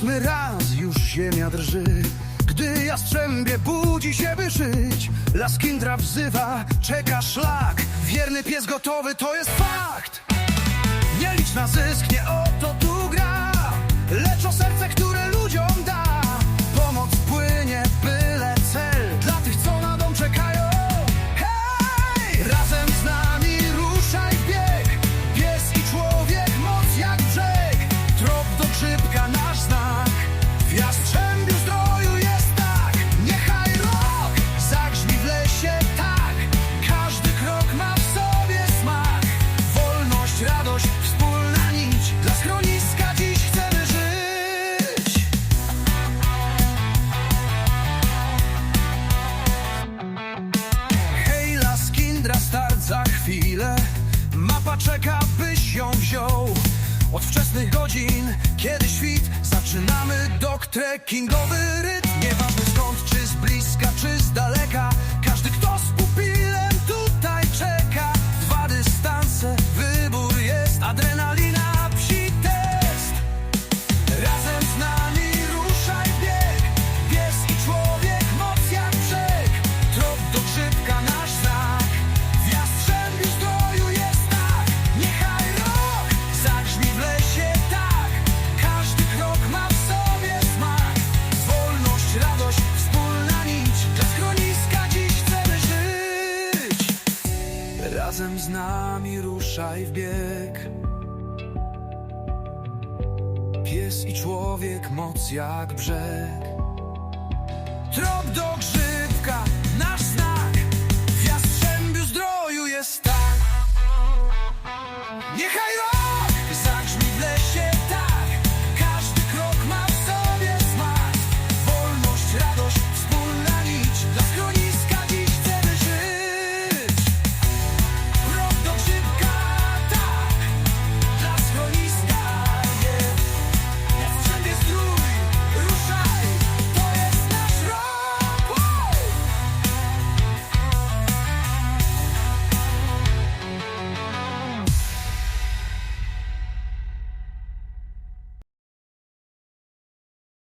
Ósmy raz już ziemia drży. Gdy jastrzębie budzi się by żyć Laskindra wzywa, czeka szlak. Wierny pies gotowy, to jest fakt. Nie licz na zysk, nie o czeka, byś ją wziął. Od wczesnych godzin, kiedy świt Zaczynamy dok trekkingowy rytm. Nieważne skąd, czy z bliska, czy z daleka. Każdy, kto z Razem z nami ruszaj w bieg. Pies i człowiek, moc jak brzeg